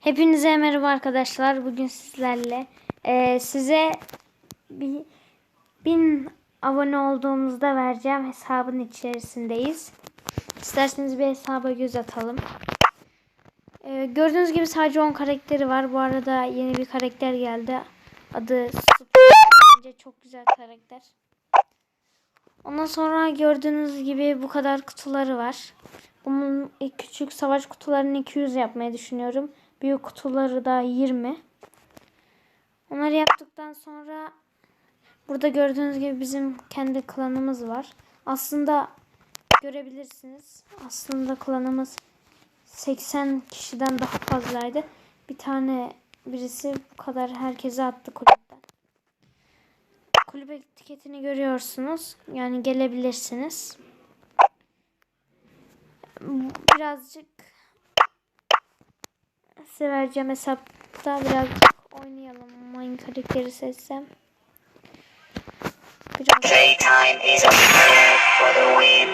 Hepinize merhaba arkadaşlar. Bugün sizlerle eee, size bir bin abone olduğumuzda vereceğim hesabın içerisindeyiz. İsterseniz bir hesaba göz atalım. Eee, gördüğünüz gibi sadece 10 karakteri var. Bu arada yeni bir karakter geldi. Adı. Bence çok güzel karakter. Ondan sonra gördüğünüz gibi bu kadar kutuları var. Bunun küçük savaş kutularını 200 yapmayı düşünüyorum. Büyük kutuları da 20. Onları yaptıktan sonra burada gördüğünüz gibi bizim kendi klanımız var. Aslında görebilirsiniz. Aslında klanımız 80 kişiden daha fazlaydı. Bir tane birisi bu kadar herkese attı kulüpten. Kulüp etiketini görüyorsunuz. Yani gelebilirsiniz. Birazcık size vereceğim hesapta birazcık oynayalım. Mine karakteri seçsem. Biraz Playtime is for the win.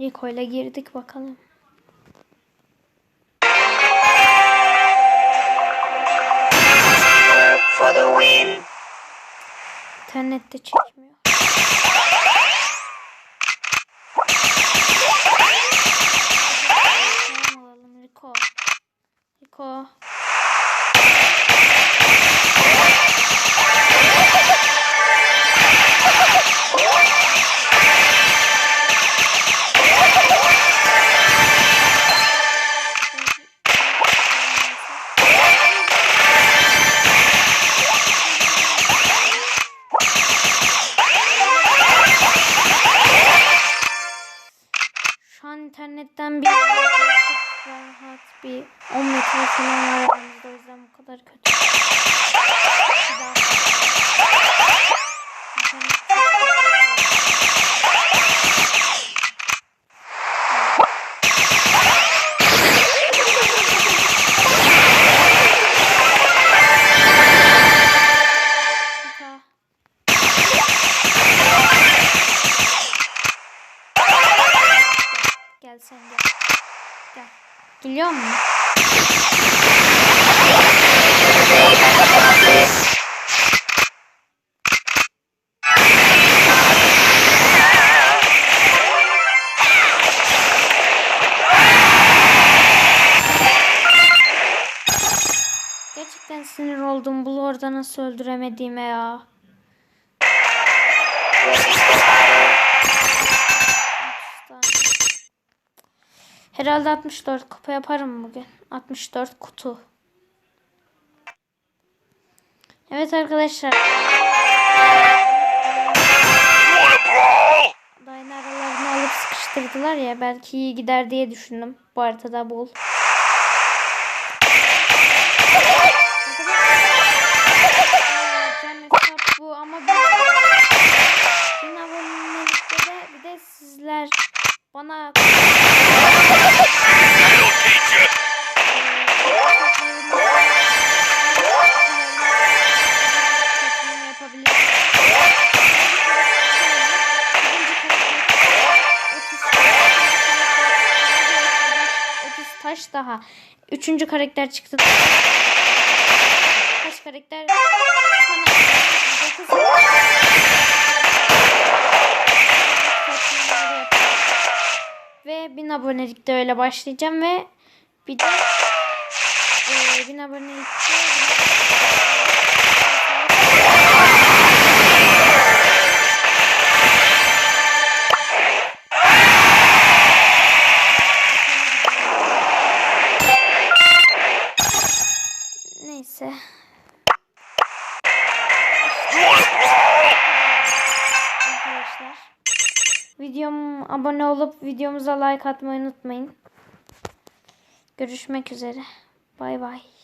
Rico ile girdik bakalım. For the win. İnternette çekmiyor. İnternetten bir rahat bir 10 metre falan var aramızda o yüzden bu kadar kötü. Geliyor mu? Gerçekten sinir oldum. Bu orada nasıl öldüremediğime ya. Herhalde 64 kupa yaparım bugün. 64 kutu. Evet arkadaşlar. Dayın aralarını alıp sıkıştırdılar ya. Belki iyi gider diye düşündüm. Bu haritada bol. Bu ama bir de sizler bana taş daha. Üçüncü karakter çıktı. Kaç karakter? Ve 1000 abonelikte öyle başlayacağım ve bir de e, 1000 abonelikte neyse. Arkadaşlar. Videom abone olup videomuza like atmayı unutmayın. Görüşmek üzere. Bay bay.